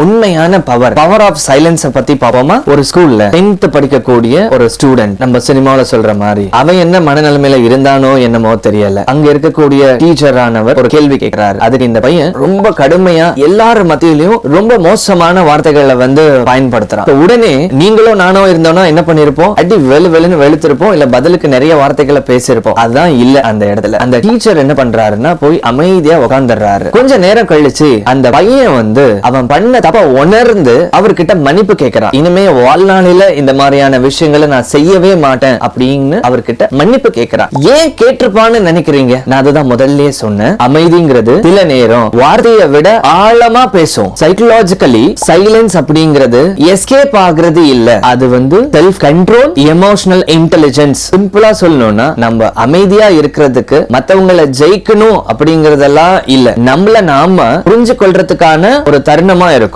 உண்மையான power power of சைலன்ஸ பத்தி பாப்போமா ஒரு ஸ்கூல்ல டென்த் படிக்கக்கூடிய ஒரு ஸ்டூடெண்ட் நம்ம சினிமாவில சொல்ற மாதிரி. அவன் என்ன மனநிலைமையில இருந்தானோ என்னமோ தெரியல. அங்க இருக்கக்கூடிய டீச்சர் ஆனவர் ஒரு கேள்வி கேட்கிறாரு. அதுக்கு இந்த பையன் ரொம்ப கடுமையா எல்லாரும் மத்தியிலையும் ரொம்ப மோசமான வார்த்தைகளை வந்து பயன்படுத்துறான். உடனே நீங்களும் நானோ இருந்தோம்னா என்ன பண்ணிருப்போம்? அடி வெளு வெளுன்னு வெளுத்திருப்போம். இல்ல பதிலுக்கு நிறைய வார்த்தைகளை பேசியிருப்போம் அதுதான் இல்ல அந்த இடத்துல. அந்த டீச்சர் என்ன பண்றாருன்னா போய் அமைதியா உட்காந்துடுறாரு கொஞ்ச நேரம் கழிச்சு அந்த பையன் வந்து அவன் பண்ண தப்ப உணர்ந்து அவர்கிட்ட மன்னிப்பு கேட்கிறார் இனிமே வாழ்நாளில இந்த மாதிரியான விஷயங்களை நான் செய்யவே மாட்டேன் அப்படின்னு அவர்கிட்ட மன்னிப்பு கேட்கிறார் ஏன் கேட்டிருப்பான்னு நினைக்கிறீங்க? நான் அதுதான் முதல்லயே சொன்னேன். அமைதிங்கிறது சில நேரம் வார்த்தையை விட ஆழமா பேசும். சைக்கலாஜிக்கலி சைலன்ஸ் அப்படிங்கிறது எஸ்கேப் ஆகுறது இல்ல. அது வந்து செல்ஃப் கண்ட்ரோல் எமோஷனல் இன்டெலிஜென்ஸ் சிம்பிளா சொல்லணும்னா நம்ம அமைதியா இருக்கிறதுக்கு மத்தவங்களை ஜெயிக்கணும் அப்படிங்கறதெல்லாம் இல்ல. நம்மள நாம புரிஞ்சு கொள்றதுக்கான ஒரு தருணமா இருக்கும்.